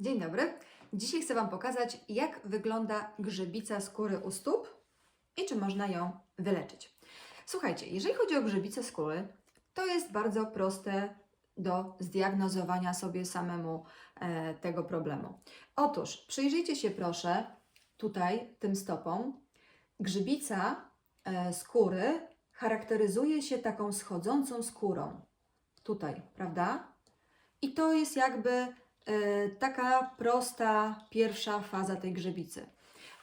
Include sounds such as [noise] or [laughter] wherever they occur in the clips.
Dzień dobry. Dzisiaj chcę Wam pokazać, jak wygląda grzybica skóry u stóp i czy można ją wyleczyć. Słuchajcie, jeżeli chodzi o grzybicę skóry, to jest bardzo proste do zdiagnozowania sobie samemu e, tego problemu. Otóż przyjrzyjcie się proszę tutaj tym stopom. Grzybica e, skóry charakteryzuje się taką schodzącą skórą. Tutaj, prawda? I to jest jakby taka prosta pierwsza faza tej grzybicy.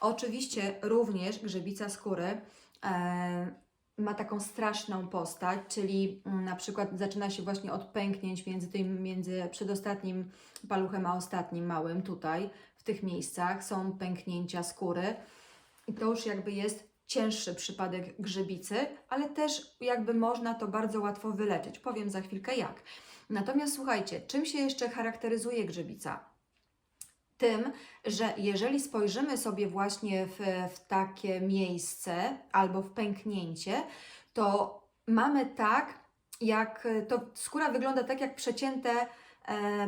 Oczywiście również grzybica skóry e, ma taką straszną postać, czyli mm, na przykład zaczyna się właśnie od pęknięć między tym, między przedostatnim paluchem a ostatnim małym tutaj, w tych miejscach są pęknięcia skóry i to już jakby jest cięższy przypadek grzybicy, ale też jakby można to bardzo łatwo wyleczyć. Powiem za chwilkę jak. Natomiast słuchajcie, czym się jeszcze charakteryzuje grzybica? Tym, że jeżeli spojrzymy sobie właśnie w, w takie miejsce albo w pęknięcie, to mamy tak, jak to skóra wygląda tak jak przecięte,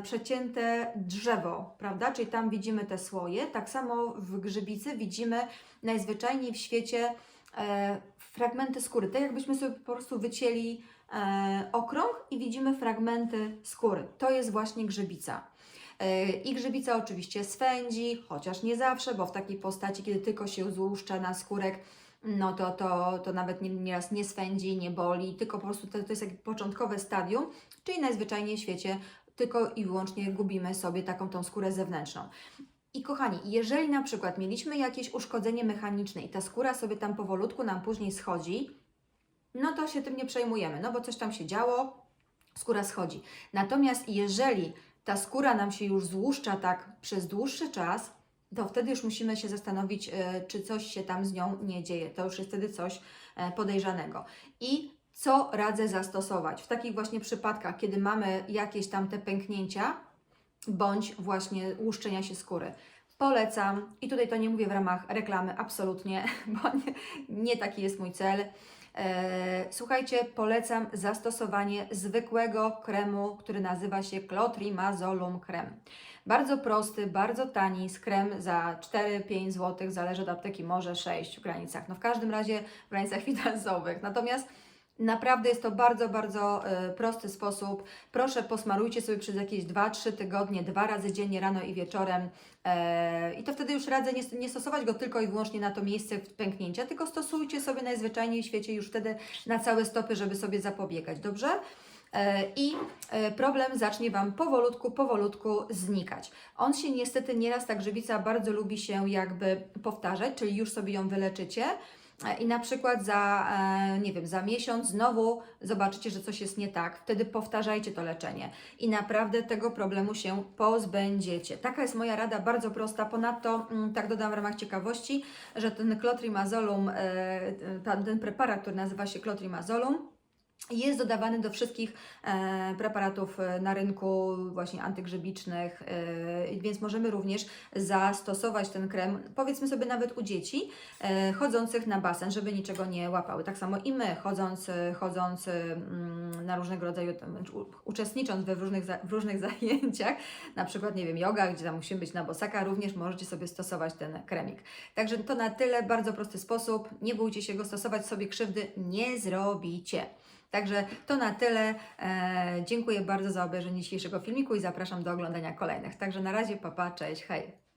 przecięte drzewo, prawda? Czyli tam widzimy te słoje. Tak samo w grzybicy widzimy najzwyczajniej w świecie e, fragmenty skóry. Tak jakbyśmy sobie po prostu wycięli e, okrąg i widzimy fragmenty skóry. To jest właśnie grzybica. E, I grzybica oczywiście swędzi, chociaż nie zawsze, bo w takiej postaci, kiedy tylko się złuszcza na skórek, no to, to, to nawet nie- nieraz nie swędzi, nie boli, tylko po prostu to, to jest takie początkowe stadium, czyli najzwyczajniej w świecie tylko i wyłącznie gubimy sobie taką tą skórę zewnętrzną. I kochani, jeżeli na przykład mieliśmy jakieś uszkodzenie mechaniczne i ta skóra sobie tam powolutku nam później schodzi, no to się tym nie przejmujemy, no bo coś tam się działo, skóra schodzi. Natomiast jeżeli ta skóra nam się już złuszcza tak przez dłuższy czas, to wtedy już musimy się zastanowić, e, czy coś się tam z nią nie dzieje. To już jest wtedy coś e, podejrzanego. I co radzę zastosować w takich właśnie przypadkach, kiedy mamy jakieś tam te pęknięcia, bądź właśnie łuszczenia się skóry. Polecam, i tutaj to nie mówię w ramach reklamy, absolutnie, [laughs] bo nie, nie taki jest mój cel. E, słuchajcie, polecam zastosowanie zwykłego kremu, który nazywa się Clotrimazolum krem. Bardzo prosty, bardzo tani, z krem za 4-5 zł, zależy od apteki, może 6 w granicach, no w każdym razie w granicach [laughs] finansowych. Natomiast Naprawdę jest to bardzo, bardzo e, prosty sposób. Proszę, posmarujcie sobie przez jakieś 2-3 tygodnie, dwa razy dziennie, rano i wieczorem. E, I to wtedy już radzę nie, stosować go tylko i wyłącznie na to miejsce pęknięcia, tylko stosujcie sobie najzwyczajniej w świecie już wtedy na całe stopy, żeby sobie zapobiegać, dobrze? E, I problem zacznie Wam powolutku, powolutku znikać. On się niestety nieraz, ta grzybica bardzo lubi się jakby powtarzać, czyli już sobie ją wyleczycie, i na przykład za, e, nie wiem, za miesiąc znowu zobaczycie, że coś jest nie tak, wtedy powtarzajcie to leczenie i naprawdę tego problemu się pozbędziecie. Taka jest moja rada, bardzo prosta. Ponadto, mm, tak dodam w ramach ciekawości, że ten clotrimazolum, e, ten ten preparat, który nazywa się clotrimazolum, jest dodawany do wszystkich e, preparatów e, na rynku właśnie antygrzybicznych, e, więc możemy również zastosować ten krem, powiedzmy sobie nawet u dzieci e, chodzących na basen, żeby niczego nie łapały. Tak samo i my, chodząc, e, chodząc e, mm, na różnego rodzaju, u- uczestnicząc we w różnych, w [laughs] różnych zajęciach, na przykład, nie wiem, yoga, gdzie tam musimy być na bosaka, również możecie sobie stosować ten kremik. Także to na tyle, bardzo prosty sposób, nie bójcie się go stosować, sobie krzywdy nie zrobicie. Także to na tyle. E, dziękuję bardzo za obejrzenie dzisiejszego filmiku i zapraszam do oglądania kolejnych. Także na razie, papa, cześć, hej.